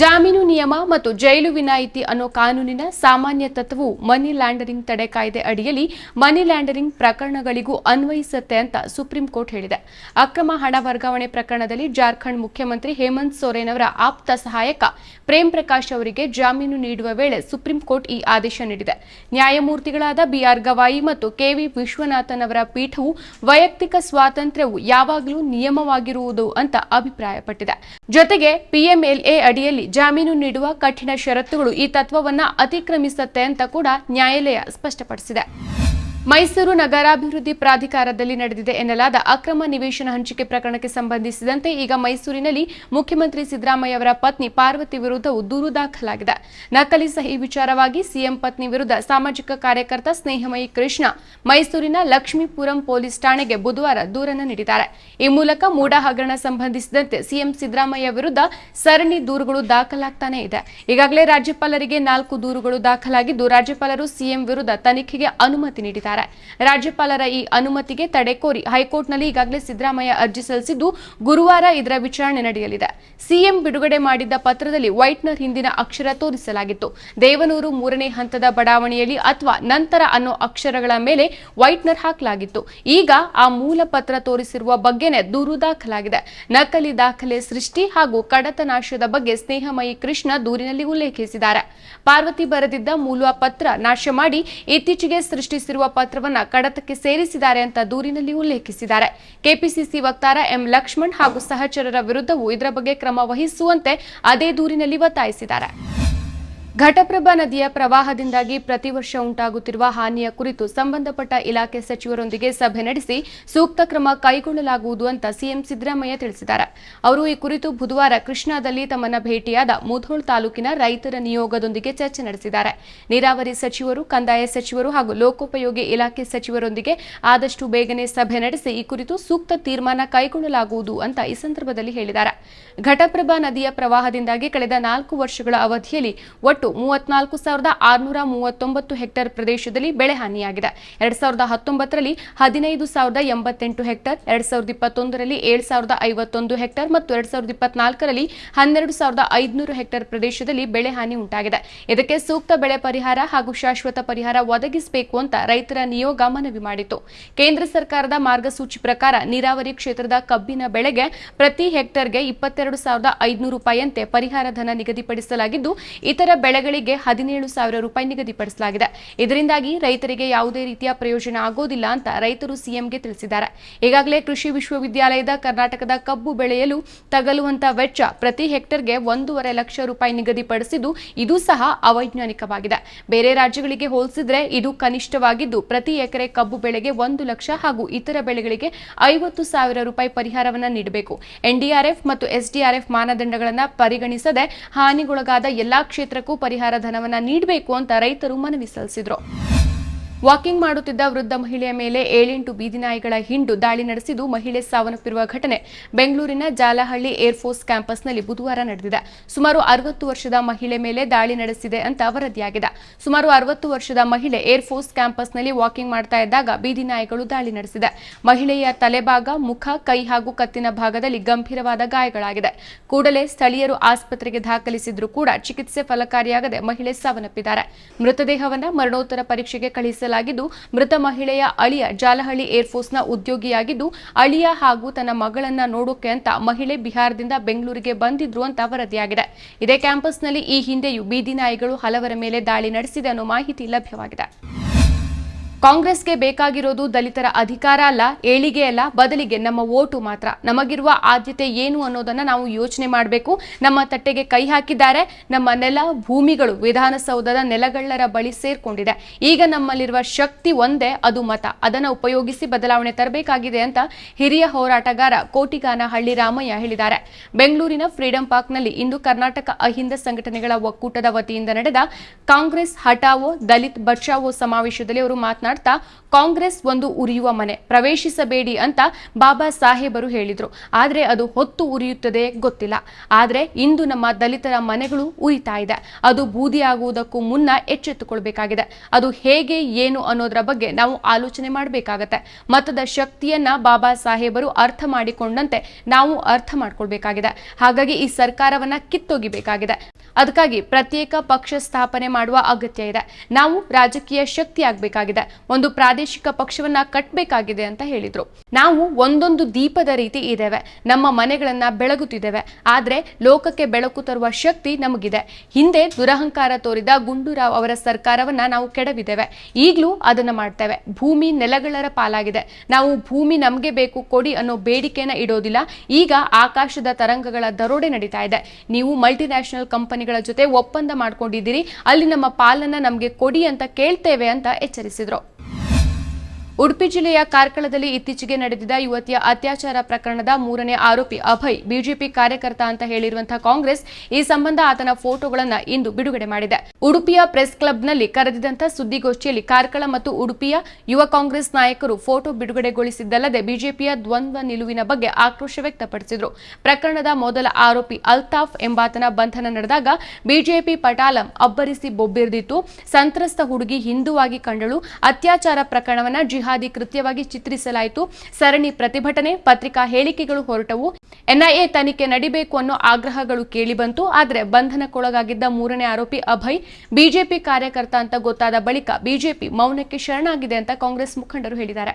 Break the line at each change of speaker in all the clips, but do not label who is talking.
ಜಾಮೀನು ನಿಯಮ ಮತ್ತು ಜೈಲು ವಿನಾಯಿತಿ ಅನ್ನೋ ಕಾನೂನಿನ ಸಾಮಾನ್ಯ ತತ್ವವು ಮನಿ ಲ್ಯಾಂಡರಿಂಗ್ ತಡೆ ಕಾಯ್ದೆ ಅಡಿಯಲ್ಲಿ ಮನಿ ಲ್ಯಾಂಡರಿಂಗ್ ಪ್ರಕರಣಗಳಿಗೂ ಅನ್ವಯಿಸುತ್ತೆ ಅಂತ ಸುಪ್ರೀಂ ಕೋರ್ಟ್ ಹೇಳಿದೆ. ಅಕ್ರಮ ಹಣ ವರ್ಗಾವಣೆ ಪ್ರಕರಣದಲ್ಲಿ ಜಾರ್ಖಂಡ್ ಮುಖ್ಯಮಂತ್ರಿ ಹೇಮಂತ್ ಸೊರೇನ್ ಅವರ ಆಪ್ತ ಸಹಾಯಕ ಪ್ರೇಮ್ ಪ್ರಕಾಶ್ ಅವರಿಗೆ ಜಾಮೀನು ನೀಡುವ ವೇಳೆ ಸುಪ್ರೀಂ ಕೋರ್ಟ್ ಈ ಆದೇಶ ನೀಡಿದೆ. ನ್ಯಾಯಮೂರ್ತಿಗಳಾದ ಬಿಆರ್ ಗವಾಯಿ ಮತ್ತು ಕೆವಿ ವಿಶ್ವನಾಥನ್ ಅವರ ಪೀಠವು ವೈಯಕ್ತಿಕ ಸ್ವಾತಂತ್ರ್ಯವು ಯಾವಾಗಲೂ ನಿಯಮವಾಗಿರುವುದು ಅಂತ ಅಭಿಪ್ರಾಯಪಟ್ಟಿದೆ. ಜೊತೆಗೆ ಪಿಎಂಎಲ್ಎ ಅಡಿಯಲ್ಲಿ ಜಾಮೀನು ನೀಡುವ ಕಠಿಣ ಷರತ್ತುಗಳು ಈ ತತ್ವವನ್ನ ಅತಿಕ್ರಮಿಸುತ್ತೆ ಅಂತ ಕೂಡ ನ್ಯಾಯಾಲಯ ಸ್ಪಷ್ಟಪಡಿಸಿದೆ. ಮೈಸೂರು ನಗರಾಭಿವೃದ್ಧಿ ಪ್ರಾಧಿಕಾರದಲ್ಲಿ ನಡೆದಿದೆ ಎನ್ನಲಾದ ಅಕ್ರಮ ನಿವೇಶನ ಹಂಚಿಕೆ ಪ್ರಕರಣಕ್ಕೆ ಸಂಬಂಧಿಸಿದಂತೆ ಈಗ ಮೈಸೂರಿನಲ್ಲಿ ಮುಖ್ಯಮಂತ್ರಿ ಸಿದ್ದರಾಮಯ್ಯ ಅವರ ಪತ್ನಿ ಪಾರ್ವತಿ ವಿರುದ್ಧವೂ ದೂರು ದಾಖಲಾಗಿದೆ. ನಕಲಿ ಸಹಿ ವಿಚಾರವಾಗಿ ಸಿಎಂ ಪತ್ನಿ ವಿರುದ್ಧ ಸಾಮಾಜಿಕ ಕಾರ್ಯಕರ್ತ ಸ್ನೇಹಮಯಿ ಕೃಷ್ಣ ಮೈಸೂರಿನ ಲಕ್ಷ್ಮೀಪುರಂ ಪೊಲೀಸ್ ಠಾಣೆಗೆ ಬುಧವಾರ ದೂರನ್ನು ನೀಡಿದ್ದಾರೆ. ಈ ಮೂಲಕ ಮೂಡ ಹಗರಣ ಸಂಬಂಧಿಸಿದಂತೆ ಸಿಎಂ ಸಿದ್ದರಾಮಯ್ಯ ವಿರುದ್ಧ ಸರಣಿ ದೂರುಗಳು ದಾಖಲಾಗ್ತಾನೆ ಇದೆ. ಈಗಾಗಲೇ ರಾಜ್ಯಪಾಲರಿಗೆ ನಾಲ್ಕು ದೂರುಗಳು ದಾಖಲಾಗಿದ್ದು, ರಾಜ್ಯಪಾಲರು ಸಿಎಂ ವಿರುದ್ಧ ತನಿಖೆಗೆ ಅನುಮತಿ ನೀಡಿದ್ದಾರೆ. ರಾಜ್ಯಪಾಲರ ಈ ಅನುಮತಿಗೆ ತಡೆ ಕೋರಿ ಹೈಕೋರ್ಟ್ನಲ್ಲಿ ಈಗಾಗಲೇ ಸಿದ್ದರಾಮಯ್ಯ ಅರ್ಜಿ ಸಲ್ಲಿಸಿದ್ದು ಗುರುವಾರ ಇದರ ವಿಚಾರಣೆ ನಡೆಯಲಿದೆ. ಸಿಎಂ ಬಿಡುಗಡೆ ಮಾಡಿದ್ದ ಪತ್ರದಲ್ಲಿ ವೈಟ್ನರ್ ಹಿಂದಿನ ಅಕ್ಷರ ತೋರಿಸಲಾಗಿತ್ತು. ದೇವನೂರು ಮೂರನೇ ಹಂತದ ಬಡಾವಣೆಯಲ್ಲಿ ಅಥವಾ ನಂತರ ಅನ್ನೋ ಅಕ್ಷರಗಳ ಮೇಲೆ ವೈಟ್ನರ್ ಹಾಕಲಾಗಿತ್ತು. ಈಗ ಆ ಮೂಲ ಪತ್ರ ತೋರಿಸಿರುವ ಬಗ್ಗೆನೇ ದೂರು ದಾಖಲಾಗಿದೆ. ನಕಲಿ ದಾಖಲೆ ಸೃಷ್ಟಿ ಹಾಗೂ ಕಡತ ನಾಶದ ಬಗ್ಗೆ ಸ್ನೇಹಮಯಿ ಕೃಷ್ಣ ದೂರಿನಲ್ಲಿ ಉಲ್ಲೇಖಿಸಿದ್ದಾರೆ. ಪಾರ್ವತಿ ಬರೆದಿದ್ದ ಮೂಲ ಪತ್ರ ನಾಶ ಮಾಡಿ ಇತ್ತೀಚೆಗೆ ಸೃಷ್ಟಿಸಿರುವ ಪತ್ರವನ್ನ ಕಡತಕ್ಕೆ ಸೇರಿಸಿದ್ದಾರೆ ಅಂತ ದೂರಿನಲ್ಲಿ ಉಲ್ಲೇಖಿಸಿದ್ದಾರೆ. ಕೆಪಿಸಿಸಿ ವಕ್ತಾರ ಎಂ ಲಕ್ಷ್ಮಣ್ ಹಾಗೂ ಸಹಚರರ ವಿರುದ್ಧವೂ ಇದರ ಬಗ್ಗೆ ಕ್ರಮ ವಹಿಸುವಂತೆ ಅದೇ ದೂರಿನಲ್ಲಿ ಒತ್ತಾಯಿಸಿದ್ದಾರೆ. ಘಟಪ್ರಭಾ ನದಿಯ ಪ್ರವಾಹದಿಂದಾಗಿ ಪ್ರತಿ ವರ್ಷ ಉಂಟಾಗುತ್ತಿರುವ ಹಾನಿಯ ಕುರಿತು ಸಂಬಂಧಪಟ್ಟ ಇಲಾಖೆ ಸಚಿವರೊಂದಿಗೆ ಸಭೆ ನಡೆಸಿ ಸೂಕ್ತ ಕ್ರಮ ಕೈಗೊಳ್ಳಲಾಗುವುದು ಅಂತ ಸಿಎಂ ಸಿದ್ದರಾಮಯ್ಯ ತಿಳಿಸಿದ್ದಾರೆ. ಅವರು ಈ ಕುರಿತು ಬುಧವಾರ ಕೃಷ್ಣಾದಲ್ಲಿ ತಮ್ಮನ್ನ ಭೇಟಿಯಾದ ಮುಧೋಳ್ ತಾಲೂಕಿನ ರೈತರ ನಿಯೋಗದೊಂದಿಗೆ ಚರ್ಚೆ ನಡೆಸಿದ್ದಾರೆ. ನೀರಾವರಿ ಸಚಿವರು, ಕಂದಾಯ ಸಚಿವರು ಹಾಗೂ ಲೋಕೋಪಯೋಗಿ ಇಲಾಖೆ ಸಚಿವರೊಂದಿಗೆ ಆದಷ್ಟು ಬೇಗನೆ ಸಭೆ ನಡೆಸಿ ಈ ಕುರಿತು ಸೂಕ್ತ ತೀರ್ಮಾನ ಕೈಗೊಳ್ಳಲಾಗುವುದು ಅಂತ ಈ ಸಂದರ್ಭದಲ್ಲಿ ಹೇಳಿದ್ದಾರೆ. ಘಟಪ್ರಭಾ ನದಿಯ ಪ್ರವಾಹದಿಂದಾಗಿ ಕಳೆದ ನಾಲ್ಕು ವರ್ಷಗಳ ಅವಧಿಯಲ್ಲಿ ಒಟ್ಟು ಮೂವತ್ನಾಲ್ಕು ಸಾವಿರದ ಆರುನೂರ ಮೂವತ್ತೊಂಬತ್ತು ಹೆಕ್ಟೇರ್ ಪ್ರದೇಶದಲ್ಲಿ ಬೆಳೆ ಹಾನಿಯಾಗಿದೆ. ಎರಡ್ ಸಾವಿರದ ಹತ್ತೊಂಬತ್ತರಲ್ಲಿ ಹದಿನೈದು ಸಾವಿರದ ಎಂಬತ್ತೆಂಟು ಹೆಕ್ಟೇರ್, ಎರಡ್ ಸಾವಿರದ ಇಪ್ಪತ್ತೊಂದರಲ್ಲಿ ಏಳು ಸಾವಿರದ ಐವತ್ತೊಂದು ಹೆಕ್ಟೇರ್ ಮತ್ತು ಎರಡ್ ಸಾವಿರದ ಇಪ್ಪತ್ನಾಲ್ಕರಲ್ಲಿ ಹನ್ನೆರಡು ಸಾವಿರದ ಐದುನೂರು ಹೆಕ್ಟೇರ್ ಪ್ರದೇಶದಲ್ಲಿ ಬೆಳೆ ಹಾನಿ ಉಂಟಾಗಿದೆ. ಇದಕ್ಕೆ ಸೂಕ್ತ ಬೆಳೆ ಪರಿಹಾರ ಹಾಗೂ ಶಾಶ್ವತ ಪರಿಹಾರ ಒದಗಿಸಬೇಕು ಅಂತ ರೈತರ ನಿಯೋಗ ಮನವಿ ಮಾಡಿತು ಕೇಂದ್ರ ಸರ್ಕಾರದ ಮಾರ್ಗಸೂಚಿ ಪ್ರಕಾರ ನೀರಾವರಿ ಕ್ಷೇತ್ರದ ಕಬ್ಬಿನ ಬೆಳೆಗೆ ಪ್ರತಿ ಹೆಕ್ಟೇರ್ಗೆ ಇಪ್ಪತ್ತೆರಡು ಸಾವಿರದ ಐದುನೂರು ರೂಪಾಯಿಯಂತೆ ಪರಿಹಾರ ಧನ ನಿಗದಿಪಡಿಸಲಾಗಿದ್ದು, ಇತರ ಬೆಳೆಗಳಿಗೆ ಹದಿನೇಳು ಸಾವಿರ ರೂಪಾಯಿ ನಿಗದಿಪಡಿಸಲಾಗಿದೆ. ಇದರಿಂದಾಗಿ ರೈತರಿಗೆ ಯಾವುದೇ ರೀತಿಯ ಪ್ರಯೋಜನ ಆಗೋದಿಲ್ಲ ಅಂತ ರೈತರು ಸಿಎಂಗೆ ತಿಳಿಸಿದ್ದಾರೆ. ಈಗಾಗಲೇ ಕೃಷಿ ವಿಶ್ವವಿದ್ಯಾಲಯದ ಕರ್ನಾಟಕದ ಕಬ್ಬು ಬೆಳೆಯಲು ತಗಲುವಂತ ವೆಚ್ಚ ಪ್ರತಿ ಹೆಕ್ಟರ್ಗೆ ಒಂದೂವರೆ ಲಕ್ಷ ರೂಪಾಯಿ ನಿಗದಿಪಡಿಸಿದ್ದು, ಇದು ಸಹ ಅವೈಜ್ಞಾನಿಕವಾಗಿದೆ. ಬೇರೆ ರಾಜ್ಯಗಳಿಗೆ ಹೋಲಿಸಿದ್ರೆ ಇದು ಕನಿಷ್ಠವಾಗಿದ್ದು, ಪ್ರತಿ ಎಕರೆ ಕಬ್ಬು ಬೆಳೆಗೆ ಒಂದು ಲಕ್ಷ ಹಾಗೂ ಇತರ ಬೆಳೆಗಳಿಗೆ ಐವತ್ತು ಸಾವಿರ ರೂಪಾಯಿ ಪರಿಹಾರವನ್ನು ನೀಡಬೇಕು. ಎನ್ಡಿಆರ್ಎಫ್ ಮತ್ತು ಎಸ್ಡಿಆರ್ಎಫ್ ಮಾನದಂಡಗಳನ್ನು ಪರಿಗಣಿಸದೆ ಹಾನಿಗೊಳಗಾದ ಎಲ್ಲಾ ಕ್ಷೇತ್ರಕ್ಕೂ ಪರಿಹಾರ ಧನವನ್ನ ನೀಡಬೇಕು ಅಂತ ರೈತರು ಮನವಿ ಸಲ್ಲಿಸಿದ್ರು. ವಾಕಿಂಗ್ ಮಾಡುತ್ತಿದ್ದ ವೃದ್ಧ ಮಹಿಳೆಯ ಮೇಲೆ ಏಳೆಂಟು ಬೀದಿ ನಾಯಿಗಳ ಹಿಂಡು ದಾಳಿ ನಡೆಸಿದ್ದು ಮಹಿಳೆ ಸಾವನ್ನಪ್ಪಿರುವ ಘಟನೆ. ಬೆಂಗಳೂರಿನ ಜಾಲಹಳ್ಳಿ ಏರ್ಫೋರ್ಸ್ ಕ್ಯಾಂಪಸ್ನಲ್ಲಿ ಬುಧವಾರ ನಡೆದಿದೆ. ಸುಮಾರು ಅರವತ್ತು ವರ್ಷದ ಮಹಿಳೆ ಮೇಲೆ ದಾಳಿ ನಡೆಸಿದೆ ಅಂತ ವರದಿಯಾಗಿದೆ. ಸುಮಾರು ಅರವತ್ತು ವರ್ಷದ ಮಹಿಳೆ ಏರ್ಫೋರ್ಸ್ ಕ್ಯಾಂಪಸ್ನಲ್ಲಿ ವಾಕಿಂಗ್ ಮಾಡ್ತಾ ಇದ್ದಾಗ ಬೀದಿ ನಾಯಿಗಳು ದಾಳಿ ನಡೆಸಿದೆ. ಮಹಿಳೆಯ ತಲೆಭಾಗ, ಮುಖ, ಕೈ ಹಾಗೂ ಕತ್ತಿನ ಭಾಗದಲ್ಲಿ ಗಂಭೀರವಾದ ಗಾಯಗಳಾಗಿದೆ. ಕೂಡಲೇ ಸ್ಥಳೀಯರು ಆಸ್ಪತ್ರೆಗೆ ದಾಖಲಿಸಿದ್ರು ಕೂಡ ಚಿಕಿತ್ಸೆ ಫಲಕಾರಿಯಾಗದೆ ಮಹಿಳೆ ಸಾವನ್ನಪ್ಪಿದ್ದಾರೆ. ಮೃತದೇಹವನ್ನು ಮರಣೋತ್ತರ ಪರೀಕ್ಷೆಗೆ ಕಳುಹಿಸಲಾಗಿದ್ದು ಮೃತ ಮಹಿಳೆಯ ಅಳಿಯ ಜಾಲಹಳ್ಳಿ ಏರ್ಫೋರ್ಸ್ನ ಉದ್ಯೋಗಿಯಾಗಿದ್ದು, ಅಳಿಯ ಹಾಗೂ ತನ್ನ ಮಗಳನ್ನ ನೋಡೋಕೆ ಅಂತ ಮಹಿಳೆ ಬಿಹಾರದಿಂದ ಬೆಂಗಳೂರಿಗೆ ಬಂದಿದ್ರು ಅಂತ ವರದಿಯಾಗಿದೆ. ಇದೇ ಕ್ಯಾಂಪಸ್ನಲ್ಲಿ ಈ ಹಿಂದೆಯೂ ಬೀದಿ ನಾಯಿಗಳು ಹಲವರ ಮೇಲೆ ದಾಳಿ ನಡೆಸಿದೆ ಅನ್ನೋ ಮಾಹಿತಿ ಲಭ್ಯವಾಗಿದೆ. ಕಾಂಗ್ರೆಸ್ಗೆ ಬೇಕಾಗಿರೋದು ದಲಿತರ ಅಧಿಕಾರ ಅಲ್ಲ, ಏಳಿಗೆ ಅಲ್ಲ, ಬದಲಿಗೆ ನಮ್ಮ ಓಟು ಮಾತ್ರ. ನಮಗಿರುವ ಆದ್ಯತೆ ಏನು ಅನ್ನೋದನ್ನ ನಾವು ಯೋಚನೆ ಮಾಡಬೇಕು. ನಮ್ಮ ತಟ್ಟೆಗೆ ಕೈ ಹಾಕಿದ್ದಾರೆ. ನಮ್ಮ ನೆಲ ಭೂಮಿಗಳು ವಿಧಾನಸೌಧದ ನೆಲಗಳ್ಳರ ಬಳಿ ಸೇರ್ಕೊಂಡಿದೆ. ಈಗ ನಮ್ಮಲ್ಲಿರುವ ಶಕ್ತಿ ಒಂದೇ, ಅದು ಮತ. ಅದನ್ನು ಉಪಯೋಗಿಸಿ ಬದಲಾವಣೆ ತರಬೇಕಾಗಿದೆ ಅಂತ ಹಿರಿಯ ಹೋರಾಟಗಾರ ಕೋಟಿಗಾನಹಳ್ಳಿ ರಾಮಯ್ಯ ಹೇಳಿದ್ದಾರೆ. ಬೆಂಗಳೂರಿನ ಫ್ರೀಡಂ ಪಾರ್ಕ್ನಲ್ಲಿ ಇಂದು ಕರ್ನಾಟಕ ಅಹಿಂದ ಸಂಘಟನೆಗಳ ಒಕ್ಕೂಟದ ವತಿಯಿಂದ ನಡೆದ ಕಾಂಗ್ರೆಸ್ ಹಟಾವೋ ದಲಿತ್ ಬಚಾವೋ ಸಮಾವೇಶದಲ್ಲಿ ಅವರು ಮಾತನಾಡಿ ಮಾತನಾಡ್ತಾ ಕಾಂಗ್ರೆಸ್ ಒಂದು ಉರಿಯುವ ಮನೆ, ಪ್ರವೇಶಿಸಬೇಡಿ ಅಂತ ಬಾಬಾ ಸಾಹೇಬರು ಹೇಳಿದರು. ಆದರೆ ಅದು ಹೊತ್ತು ಉರಿಯುತ್ತದೆ ಗೊತ್ತಿಲ್ಲ. ಆದರೆ ಇಂದು ನಮ್ಮ ದಲಿತರ ಮನೆಗಳು ಉರಿತಾ ಇದೆ. ಅದು ಬೂದಿಯಾಗುವುದಕ್ಕೂ ಮುನ್ನ ಎಚ್ಚೆತ್ತುಕೊಳ್ಬೇಕಾಗಿದೆ. ಅದು ಹೇಗೆ, ಏನು ಅನ್ನೋದರ ಬಗ್ಗೆ ನಾವು ಆಲೋಚನೆ ಮಾಡಬೇಕಾಗತ್ತೆ. ಮತದ ಶಕ್ತಿಯನ್ನ ಬಾಬಾ ಸಾಹೇಬರು ಅರ್ಥ ಮಾಡಿಕೊಂಡಂತೆ ನಾವು ಅರ್ಥ ಮಾಡ್ಕೊಳ್ಬೇಕಾಗಿದೆ. ಹಾಗಾಗಿ ಈ ಸರ್ಕಾರವನ್ನ ಕಿತ್ತೊಗಿಬೇಕಾಗಿದೆ. ಅದಕ್ಕಾಗಿ ಪ್ರತ್ಯೇಕ ಪಕ್ಷ ಸ್ಥಾಪನೆ ಮಾಡುವ ಅಗತ್ಯ ಇದೆ. ನಾವು ರಾಜಕೀಯ ಶಕ್ತಿ ಆಗಬೇಕಾಗಿದೆ ಒಂದು ಪ್ರಾದೇಶಿಕ ಪಕ್ಷವನ್ನ ಕಟ್ಟಬೇಕಾಗಿದೆ ಅಂತ ಹೇಳಿದ್ರು. ನಾವು ಒಂದೊಂದು ದೀಪದ ರೀತಿ ಇದ್ದೇವೆ. ನಮ್ಮ ಮನೆಗಳನ್ನ ಬೆಳಗುತ್ತಿದ್ದೇವೆ. ಆದ್ರೆ ಲೋಕಕ್ಕೆ ಬೆಳಕು ತರುವ ಶಕ್ತಿ ನಮಗಿದೆ. ಹಿಂದೆ ದುರಹಂಕಾರ ತೋರಿದ ಗುಂಡೂರಾವ್ ಅವರ ಸರ್ಕಾರವನ್ನ ನಾವು ಕೆಡವಿದ್ದೇವೆ. ಈಗಲೂ ಅದನ್ನ ಮಾಡ್ತೇವೆ. ಭೂಮಿ ನೆಲಗಳರ ಪಾಲಾಗಿದೆ. ನಾವು ಭೂಮಿ ನಮಗೆ ಬೇಕು, ಕೊಡಿ ಅನ್ನೋ ಬೇಡಿಕೆನ ಇಡೋದಿಲ್ಲ. ಈಗ ಆಕಾಶದ ತರಂಗಗಳ ದರೋಡೆ ನಡೀತಾ ಇದೆ. ನೀವು ಮಲ್ಟಿನ್ಯಾಷನಲ್ ಕಂಪನಿಗಳ ಜೊತೆ ಒಪ್ಪಂದ ಮಾಡಿಕೊಂಡಿದ್ದೀರಿ. ಅಲ್ಲಿ ನಮ್ಮ ಪಾಲನ್ನ ನಮಗೆ ಕೊಡಿ ಅಂತ ಕೇಳ್ತೇವೆ ಅಂತ ಎಚ್ಚರಿಸಿದ್ರು. ಉಡುಪಿ ಜಿಲ್ಲೆಯ ಕಾರ್ಕಳದಲ್ಲಿ ಇತ್ತೀಚೆಗೆ ನಡೆದಿದ್ದ ಯುವತಿಯ ಅತ್ಯಾಚಾರ ಪ್ರಕರಣದ ಮೂರನೇ ಆರೋಪಿ ಅಭಯ್, ಬಿಜೆಪಿ ಕಾರ್ಯಕರ್ತ ಅಂತ ಹೇಳಿರುವಂತಹ ಕಾಂಗ್ರೆಸ್ ಈ ಸಂಬಂಧ ಆತನ ಫೋಟೋಗಳನ್ನು ಇಂದು ಬಿಡುಗಡೆ ಮಾಡಿದೆ. ಉಡುಪಿಯ ಪ್ರೆಸ್ ಕ್ಲಬ್ನಲ್ಲಿ ಕರೆದಿದ್ದಂತಹ ಸುದ್ದಿಗೋಷ್ಠಿಯಲ್ಲಿ ಕಾರ್ಕಳ ಮತ್ತು ಉಡುಪಿಯ ಯುವ ಕಾಂಗ್ರೆಸ್ ನಾಯಕರು ಫೋಟೋ ಬಿಡುಗಡೆಗೊಳಿಸಿದ್ದಲ್ಲದೆ ಬಿಜೆಪಿಯ ದ್ವಂದ್ವ ನಿಲುವಿನ ಬಗ್ಗೆ ಆಕ್ರೋಶ ವ್ಯಕ್ತಪಡಿಸಿದರು. ಪ್ರಕರಣದ ಮೊದಲ ಆರೋಪಿ ಅಲ್ತಾಫ್ ಎಂಬಾತನ ಬಂಧನ ನಡೆದಾಗ ಬಿಜೆಪಿ ಪಟಾಲಂ ಅಬ್ಬರಿಸಿ ಬೊಬ್ಬಿರ್ದಿತ್ತು. ಸಂತ್ರಸ್ತ ಹುಡುಗಿ ಹಿಂದುವಾಗಿ ಕಂಡಳು. ಅತ್ಯಾಚಾರ ಪ್ರಕರಣವನ್ನ ಜಿಹಾದಿ ಕೃತ್ಯವಾಗಿ ಚಿತ್ರಿಸಲಾಯಿತು. ಸರಣಿ ಪ್ರತಿಭಟನೆ, ಪತ್ರಿಕಾ ಹೇಳಿಕೆಗಳು ಹೊರಟವು. ಎನ್ಐಎ ತನಿಖೆ ನಡಿಬೇಕು ಅನ್ನೋ ಆಗ್ರಹಗಳು ಕೇಳಿಬಂತು. ಆದರೆ ಬಂಧನಕ್ಕೊಳಗಾಗಿದ್ದ ಮೂರನೇ ಆರೋಪಿ ಅಭಯ್, ಬಿಜೆಪಿ ಕಾರ್ಯಕರ್ತ ಅಂತ ಗೊತ್ತಾದ ಬಳಿಕ ಬಿಜೆಪಿ ಮೌನಕ್ಕೆ ಶರಣಾಗಿದೆ ಅಂತ ಕಾಂಗ್ರೆಸ್ ಮುಖಂಡರು ಹೇಳಿದ್ದಾರೆ.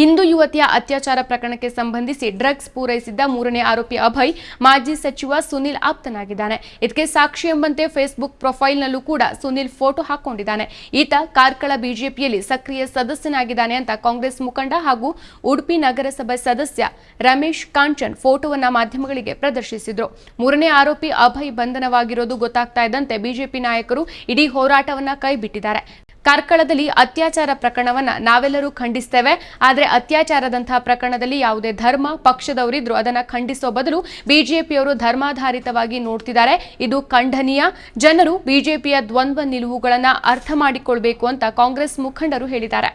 ಹಿಂದೂ ಯುವತಿಯ ಅತ್ಯಾಚಾರ ಪ್ರಕರಣಕ್ಕೆ ಸಂಬಂಧಿಸಿ ಡ್ರಗ್ಸ್ ಪೂರೈಸಿದ್ದ ಮೂರನೇ ಆರೋಪಿ ಅಭಯ್, ಮಾಜಿ ಸಚಿವ ಸುನಿಲ್ ಆಪ್ತನಾಗಿದ್ದಾನೆ. ಇದಕ್ಕೆ ಸಾಕ್ಷಿ ಎಂಬಂತೆ ಫೇಸ್ಬುಕ್ ಪ್ರೊಫೈಲ್ನಲ್ಲೂ ಕೂಡ ಸುನಿಲ್ ಫೋಟೋ ಹಾಕೊಂಡಿದ್ದಾನೆ ಈತ ಕಾರ್ಕಳ ಬಿಜೆಪಿಯಲ್ಲಿ ಸಕ್ರಿಯ ಸದಸ್ಯನಾಗಿದ್ದಾನೆ ಅಂತ ಕಾಂಗ್ರೆಸ್ ಮುಖಂಡ ಹಾಗೂ ಉಡುಪಿ ನಗರಸಭೆ ಸದಸ್ಯ ರಮೇಶ್ ಕಾಂಚನ್ ಫೋಟೋವನ್ನ ಮಾಧ್ಯಮಗಳಿಗೆ ಪ್ರದರ್ಶಿಸಿದ್ರು. ಮೂರನೇ ಆರೋಪಿ ಅಭಯ್ ಬಂಧನವಾಗಿರೋದು ಗೊತ್ತಾಗ್ತಾ ಇದ್ದಂತೆ ಬಿಜೆಪಿ ನಾಯಕರು ಇಡೀ ಹೋರಾಟವನ್ನ ಕೈಬಿಟ್ಟಿದ್ದಾರೆ. ಕಾರ್ಕಳದಲ್ಲಿ ಅತ್ಯಾಚಾರ ಪ್ರಕರಣವನ್ನ ನಾವೆಲ್ಲರೂ ಖಂಡಿಸ್ತೇವೆ. ಆದರೆ ಅತ್ಯಾಚಾರದಂತಹ ಪ್ರಕರಣದಲ್ಲಿ ಯಾವುದೇ ಧರ್ಮ, ಪಕ್ಷದವರಿದ್ರು ಅದನ್ನ ಖಂಡಿಸೋ ಬದಲು ಬಿಜೆಪಿಯವರು ಧರ್ಮಾಧಾರಿತವಾಗಿ ನೋಡ್ತಿದ್ದಾರೆ. ಇದು ಖಂಡನೀಯ. ಜನರು ಬಿಜೆಪಿಯ ದ್ವಂದ್ವ ನಿಲುವುಗಳನ್ನ ಅರ್ಥ ಮಾಡಿಕೊಳ್ಬೇಕು ಅಂತ ಕಾಂಗ್ರೆಸ್ ಮುಖಂಡರು ಹೇಳಿದ್ದಾರೆ.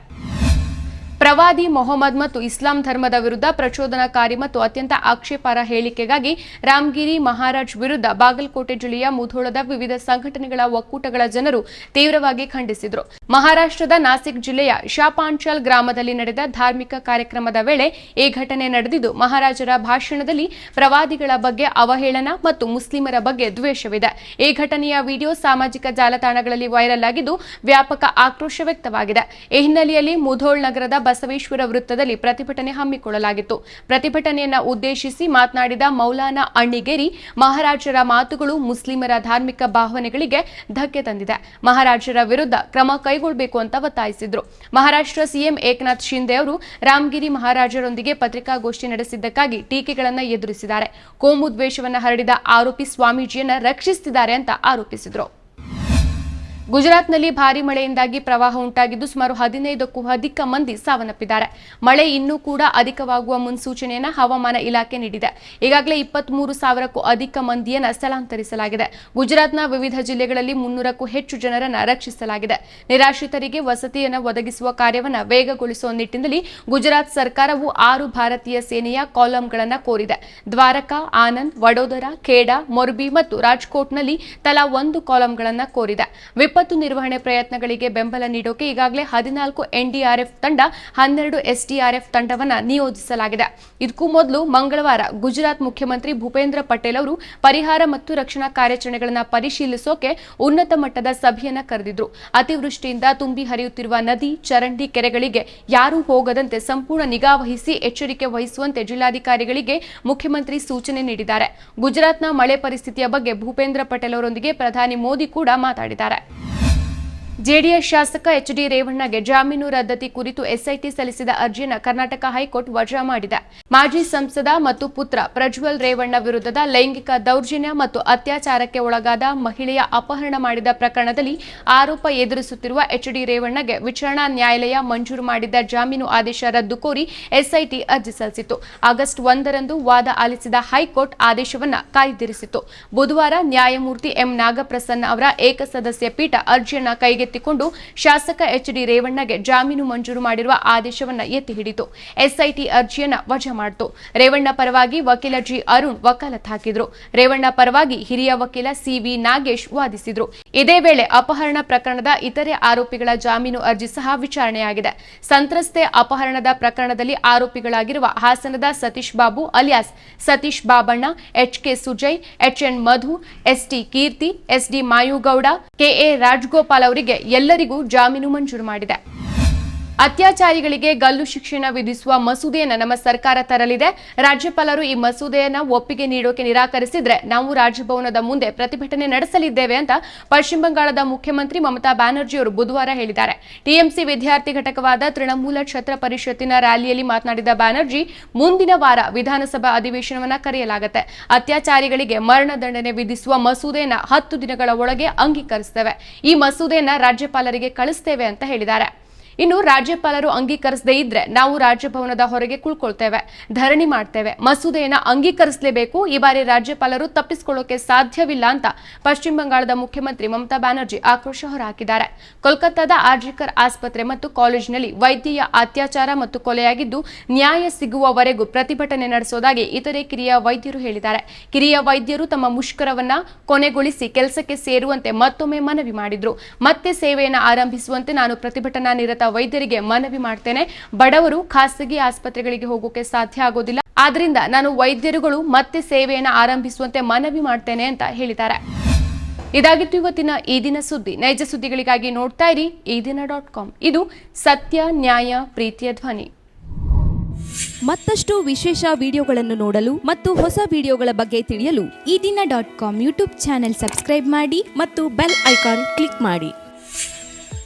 ಪ್ರವಾದಿ ಮೊಹಮ್ಮದ್ ಮತ್ತು ಇಸ್ಲಾಂ ಧರ್ಮದ ವಿರುದ್ಧ ಪ್ರಚೋದನಕಾರಿ ಮತ್ತು ಅತ್ಯಂತ ಆಕ್ಷೇಪಾರ ಹೇಳಿಕೆಗಾಗಿ ರಾಮಗಿರಿ ಮಹಾರಾಜ್ ವಿರುದ್ಧ ಬಾಗಲಕೋಟೆ ಜಿಲ್ಲೆಯ ಮುಧೋಳದ ವಿವಿಧ ಸಂಘಟನೆಗಳ ಒಕ್ಕೂಟಗಳ ಜನರು ತೀವ್ರವಾಗಿ ಖಂಡಿಸಿದರು. ಮಹಾರಾಷ್ಟ್ರದ ನಾಸಿಕ್ ಜಿಲ್ಲೆಯ ಶಾಪಾಂಚಾಲ್ ಗ್ರಾಮದಲ್ಲಿ ನಡೆದ ಧಾರ್ಮಿಕ ಕಾರ್ಯಕ್ರಮದ ವೇಳೆ ಈ ಘಟನೆ ನಡೆದಿದ್ದು, ಮಹಾರಾಜರ ಭಾಷಣದಲ್ಲಿ ಪ್ರವಾದಿಗಳ ಬಗ್ಗೆ ಅವಹೇಳನ ಮತ್ತು ಮುಸ್ಲಿಮರ ಬಗ್ಗೆ ದ್ವೇಷವಿದೆ. ಈ ಘಟನೆಯ ವಿಡಿಯೋ ಸಾಮಾಜಿಕ ಜಾಲತಾಣಗಳಲ್ಲಿ ವೈರಲ್ ಆಗಿದ್ದು, ವ್ಯಾಪಕ ಆಕ್ರೋಶ ವ್ಯಕ್ತವಾಗಿದೆ. ಈ ಹಿನ್ನೆಲೆಯಲ್ಲಿ ಮುಧೋಳ್ ನಗರದ ಬಸವೇಶ್ವರ ವೃತ್ತದಲ್ಲಿ ಪ್ರತಿಭಟನೆ ಹಮ್ಮಿಕೊಳ್ಳಲಾಗಿತ್ತು. ಪ್ರತಿಭಟನೆಯನ್ನ ಉದ್ದೇಶಿಸಿ ಮಾತನಾಡಿದ ಮೌಲಾನಾ ಅಣ್ಣಿಗೇರಿ, ಮಹಾರಾಜರ ಮಾತುಗಳು ಮುಸ್ಲಿಮರ ಧಾರ್ಮಿಕ ಭಾವನೆಗಳಿಗೆ ಧಕ್ಕೆ ತಂದಿದೆ. ಮಹಾರಾಜರ ವಿರುದ್ಧ ಕ್ರಮ ಕೈಗೊಳ್ಳಬೇಕು ಅಂತ ಒತ್ತಾಯಿಸಿದ್ರು. ಮಹಾರಾಷ್ಟ್ರ ಸಿಎಂ ಏಕನಾಥ್ ಶಿಂದೆ ಅವರು ರಾಮಗಿರಿ ಮಹಾರಾಜರೊಂದಿಗೆ ಪತ್ರಿಕಾಗೋಷ್ಠಿ ನಡೆಸಿದ್ದಕ್ಕಾಗಿ ಟೀಕೆಗಳನ್ನು ಎದುರಿಸಿದ್ದಾರೆ. ಕೋಮು ದ್ವೇಷವನ್ನು ಹರಡಿದ ಆರೋಪಿ ಸ್ವಾಮೀಜಿಯನ್ನ ರಕ್ಷಿಸುತ್ತಿದ್ದಾರೆ ಅಂತ ಆರೋಪಿಸಿದ್ರು. ಗುಜರಾತ್ನಲ್ಲಿ ಭಾರಿ ಮಳೆಯಿಂದಾಗಿ ಪ್ರವಾಹ ಉಂಟಾಗಿದ್ದು ಸುಮಾರು ಹದಿನೈದಕ್ಕೂ ಅಧಿಕ ಮಂದಿ ಸಾವನ್ನಪ್ಪಿದ್ದಾರೆ. ಮಳೆ ಇನ್ನೂ ಕೂಡ ಅಧಿಕವಾಗುವ ಮುನ್ಸೂಚನೆಯನ್ನು ಹವಾಮಾನ ಇಲಾಖೆ ನೀಡಿದೆ. ಈಗಾಗಲೇ ಇಪ್ಪತ್ಮೂರು ಸಾವಿರಕ್ಕೂ ಅಧಿಕ ಮಂದಿಯನ್ನು ಸ್ಥಳಾಂತರಿಸಲಾಗಿದೆ. ಗುಜರಾತ್ನ ವಿವಿಧ ಜಿಲ್ಲೆಗಳಲ್ಲಿ ಮುನ್ನೂರಕ್ಕೂ ಹೆಚ್ಚು ಜನರನ್ನು ರಕ್ಷಿಸಲಾಗಿದೆ. ನಿರಾಶ್ರಿತರಿಗೆ ವಸತಿಯನ್ನು ಒದಗಿಸುವ ಕಾರ್ಯವನ್ನು ವೇಗಗೊಳಿಸುವ ನಿಟ್ಟಿನಲ್ಲಿ ಗುಜರಾತ್ ಸರ್ಕಾರವು ಆರು ಭಾರತೀಯ ಸೇನೆಯ ಕಾಲಂಗಳನ್ನು ಕೋರಿದೆ. ದ್ವಾರಕಾ, ಆನಂದ್, ವಡೋದರಾ, ಖೇಡಾ, ಮೊರ್ಬಿ ಮತ್ತು ರಾಜ್ಕೋಟ್ನಲ್ಲಿ ತಲಾ ಒಂದು ಕಾಲಂಗಳನ್ನು ಕೋರಿದೆ. ವಿಪತ್ತು ನಿರ್ವಹಣೆ ಪ್ರಯತ್ನಗಳಿಗೆ ಬೆಂಬಲ ನೀಡೋಕೆ ಈಗಾಗಲೇ ಹದಿನಾಲ್ಕು ಎನ್ಡಿಆರ್ಎಫ್ ತಂಡ, ಹನ್ನೆರಡು ಎಸ್ಡಿಆರ್ಎಫ್ ತಂಡವನ್ನು ನಿಯೋಜಿಸಲಾಗಿದೆ. ಇದಕ್ಕೂ ಮೊದಲು ಮಂಗಳವಾರ ಗುಜರಾತ್ ಮುಖ್ಯಮಂತ್ರಿ ಭೂಪೇಂದ್ರ ಪಟೇಲ್ ಅವರು ಪರಿಹಾರ ಮತ್ತು ರಕ್ಷಣಾ ಕಾರ್ಯಾಚರಣೆಗಳನ್ನು ಪರಿಶೀಲಿಸೋಕೆ ಉನ್ನತ ಮಟ್ಟದ ಸಭೆಯನ್ನ ಕರೆದಿದ್ರು. ಅತಿವೃಷ್ಟಿಯಿಂದ ತುಂಬಿ ಹರಿಯುತ್ತಿರುವ ನದಿ, ಚರಂಡಿ ಕೆರೆಗಳಿಗೆ ಯಾರೂ ಹೋಗದಂತೆ ಸಂಪೂರ್ಣ ನಿಗಾ ವಹಿಸಿ ಎಚ್ಚರಿಕೆ ವಹಿಸುವಂತೆ ಜಿಲ್ಲಾಧಿಕಾರಿಗಳಿಗೆ ಮುಖ್ಯಮಂತ್ರಿ ಸೂಚನೆ ನೀಡಿದ್ದಾರೆ. ಗುಜರಾತ್ನ ಮಳೆ ಪರಿಸ್ಥಿತಿಯ ಬಗ್ಗೆ ಭೂಪೇಂದ್ರ ಪಟೇಲ್ ಅವರೊಂದಿಗೆ ಪ್ರಧಾನಿ ಮೋದಿ ಕೂಡ ಮಾತಾಡಿದ್ದಾರೆ. ಜೆಡಿಎಸ್ ಶಾಸಕ ಎಚ್ ಡಿ ರೇವಣ್ಣಗೆ ಜಾಮೀನು ರದ್ದತಿ ಕುರಿತು ಎಸ್ಐಟಿ ಸಲ್ಲಿಸಿದ ಅರ್ಜಿಯನ್ನು ಕರ್ನಾಟಕ ಹೈಕೋರ್ಟ್ ವಜಾ ಮಾಡಿದೆ. ಮಾಜಿ ಸಂಸದ ಮತ್ತು ಪುತ್ರ ಪ್ರಜ್ವಲ್ ರೇವಣ್ಣ ವಿರುದ್ಧದ ಲೈಂಗಿಕ ದೌರ್ಜನ್ಯ ಮತ್ತು ಅತ್ಯಾಚಾರಕ್ಕೆ ಒಳಗಾದ ಮಹಿಳೆಯ ಅಪಹರಣ ಮಾಡಿದ ಪ್ರಕರಣದಲ್ಲಿ ಆರೋಪ ಎದುರಿಸುತ್ತಿರುವ ಎಚ್ ಡಿ ರೇವಣ್ಣಗೆ ವಿಚಾರಣಾ ನ್ಯಾಯಾಲಯ ಮಂಜೂರು ಮಾಡಿದ್ದ ಜಾಮೀನು ಆದೇಶ ರದ್ದು ಕೋರಿ ಎಸ್ಐಟಿ ಅರ್ಜಿ ಸಲ್ಲಿಸಿತು ಆಗಸ್ಟ್ ಒಂದರಂದು ವಾದ ಆಲಿಸಿದ ಹೈಕೋರ್ಟ್ ಆದೇಶವನ್ನು ಕಾಯ್ದಿರಿಸಿತು ಬುಧವಾರ ನ್ಯಾಯಮೂರ್ತಿ ಎಂ ನಾಗಪ್ರಸನ್ನ ಅವರ ಏಕಸದಸ್ಯ ಪೀಠ ಅರ್ಜಿಯನ್ನು ಕೈಗೆ ಕೈಗೆತ್ತಿಕೊಂಡು ಶಾಸಕ ಎಚ್ ಡಿ ರೇವಣ್ಣಗೆ ಜಾಮೀನು ಮಂಜೂರು ಮಾಡಿರುವ ಆದೇಶವನ್ನ ಎತ್ತಿ ಹಿಡಿತು. ಎಸ್ಐಟಿ ಅರ್ಜಿಯನ್ನ ವಜಾ ಮಾಡಿತು. ರೇವಣ್ಣ ಪರವಾಗಿ ವಕೀಲ ಜಿ ಅರುಣ್ ವಕಾಲತ್ ಹಾಕಿದ್ರು. ರೇವಣ್ಣ ಪರವಾಗಿ ಹಿರಿಯ ವಕೀಲ ಸಿವಿ ನಾಗೇಶ್ ವಾದಿಸಿದ್ರು. ಇದೇ ವೇಳೆ ಅಪಹರಣ ಪ್ರಕರಣದ ಇತರೆ ಆರೋಪಿಗಳ ಜಾಮೀನು ಅರ್ಜಿ ಸಹ ವಿಚಾರಣೆಯಾಗಿದೆ. ಸಂತ್ರಸ್ತೆ ಅಪಹರಣದ ಪ್ರಕರಣದಲ್ಲಿ ಆರೋಪಿಗಳಾಗಿರುವ ಹಾಸನದ Satish Babu, alias Satish Babanna H K Sujay H N Madhu, S T Keerthi, S D Mayugowda, K A Rajgopal ಅವರಿಗೆ ಎಲ್ಲರಿಗೂ ಜಾಮೀನು ಮಂಜೂರು ಮಾಡಿದೆ. ಅತ್ಯಾಚಾರಿಗಳಿಗೆ ಗಲ್ಲು ಶಿಕ್ಷಣ ವಿಧಿಸುವ ಮಸೂದೆಯನ್ನು ನಮ್ಮ ಸರ್ಕಾರ ತರಲಿದೆ. ರಾಜ್ಯಪಾಲರು ಈ ಮಸೂದೆಯನ್ನು ಒಪ್ಪಿಗೆ ನೀಡೋಕೆ ನಿರಾಕರಿಸಿದ್ರೆ ನಾವು ರಾಜಭವನದ ಮುಂದೆ ಪ್ರತಿಭಟನೆ ನಡೆಸಲಿದ್ದೇವೆ ಅಂತ ಪಶ್ಚಿಮ ಬಂಗಾಳದ ಮುಖ್ಯಮಂತ್ರಿ ಮಮತಾ ಬ್ಯಾನರ್ಜಿ ಅವರು ಬುಧವಾರ ಹೇಳಿದ್ದಾರೆ. ಟಿಎಂಸಿ ವಿದ್ಯಾರ್ಥಿ ಘಟಕವಾದ ತೃಣಮೂಲ ಛತ್ರ ಪರಿಷತ್ತಿನ ರ್ಯಾಲಿಯಲ್ಲಿ ಮಾತನಾಡಿದ ಬ್ಯಾನರ್ಜಿ, ಮುಂದಿನ ವಾರ ವಿಧಾನಸಭಾ ಅಧಿವೇಶನವನ್ನ ಕರೆಯಲಾಗುತ್ತೆ. ಅತ್ಯಾಚಾರಿಗಳಿಗೆ ಮರಣದಂಡನೆ ವಿಧಿಸುವ ಮಸೂದೆಯನ್ನ ಹತ್ತು ದಿನಗಳ ಒಳಗೆ ಅಂಗೀಕರಿಸುತ್ತೇವೆ ಈ ಮಸೂದೆಯನ್ನ ರಾಜ್ಯಪಾಲರಿಗೆ ಕಳಿಸ್ತೇವೆ ಅಂತ ಹೇಳಿದ್ದಾರೆ. ಇನ್ನು ರಾಜ್ಯಪಾಲರು ಅಂಗೀಕರಿಸದೇ ಇದ್ರೆ ನಾವು ರಾಜ್ಯಭವನದ ಹೊರಗೆ ಕುಳ್ಕೊಳ್ತೇವೆ, ಧರಣಿ ಮಾಡ್ತೇವೆ. ಮಸೂದೆಯನ್ನ ಅಂಗೀಕರಿಸಲೇಬೇಕು. ಈ ಬಾರಿ ರಾಜ್ಯಪಾಲರು ತಪ್ಪಿಸಿಕೊಳ್ಳೋಕೆ ಸಾಧ್ಯವಿಲ್ಲ ಅಂತ ಪಶ್ಚಿಮ ಬಂಗಾಳದ ಮುಖ್ಯಮಂತ್ರಿ ಮಮತಾ ಬ್ಯಾನರ್ಜಿ ಆಕ್ರೋಶ ಹೊರಹಾಕಿದ್ದಾರೆ. ಕೋಲ್ಕತ್ತಾದ ಆರ್ಜಿಕರ್ ಆಸ್ಪತ್ರೆ ಮತ್ತು ಕಾಲೇಜಿನಲ್ಲಿ ವೈದ್ಯೆಯ ಅತ್ಯಾಚಾರ ಮತ್ತು ಕೊಲೆಯಾಗಿದ್ದು ನ್ಯಾಯ ಸಿಗುವವರೆಗೂ ಪ್ರತಿಭಟನೆ ನಡೆಸೋದಾಗಿ ಇತರೆ ಕಿರಿಯ ವೈದ್ಯರು ಹೇಳಿದ್ದಾರೆ. ಕಿರಿಯ ವೈದ್ಯರು ತಮ್ಮ ಮುಷ್ಕರವನ್ನ ಕೊನೆಗೊಳಿಸಿ ಕೆಲಸಕ್ಕೆ ಸೇರುವಂತೆ ಮತ್ತೊಮ್ಮೆ ಮನವಿ ಮಾಡಿದ್ರು. ಮತ್ತೆ ಸೇವೆಯನ್ನು ಆರಂಭಿಸುವಂತೆ ನಾನು ಪ್ರತಿಭಟನಾ ನಿರತ ವೈದ್ಯರಿಗೆ ಮನವಿ ಮಾಡ್ತೇನೆ. ಬಡವರು ಖಾಸಗಿ ಆಸ್ಪತ್ರೆಗಳಿಗೆ ಹೋಗೋಕೆ ಸಾಧ್ಯ ಆಗೋದಿಲ್ಲ. ಆದ್ರಿಂದ ನಾನು ವೈದ್ಯರುಗಳು ಮತ್ತೆ ಸೇವೆಯನ್ನು ಆರಂಭಿಸುವಂತೆ ಮನವಿ ಮಾಡ್ತೇನೆ ಅಂತ ಹೇಳಿದ್ದಾರೆ. ಇದಾಗಿತ್ತು ಇವತ್ತಿನ ಈ ದಿನ ಸುದ್ದಿ. ನೈಜ ಸುದ್ದಿಗಳಿಗಾಗಿ ನೋಡ್ತಾ ಇರಿ ಈ ದಿನ ಡಾಟ್ ಕಾಮ್. ಇದು ಸತ್ಯ, ನ್ಯಾಯ, ಪ್ರೀತಿಯ ಧ್ವನಿ.
ಮತ್ತಷ್ಟು ವಿಶೇಷ ವಿಡಿಯೋಗಳನ್ನು ನೋಡಲು ಮತ್ತು ಹೊಸ ವಿಡಿಯೋಗಳ ಬಗ್ಗೆ ತಿಳಿಯಲು
Eedina dot com YouTube channel subscribe ಮಾಡಿ
ಮತ್ತು ಬೆಲ್ ಐಕಾನ್ ಕ್ಲಿಕ್ ಮಾಡಿ.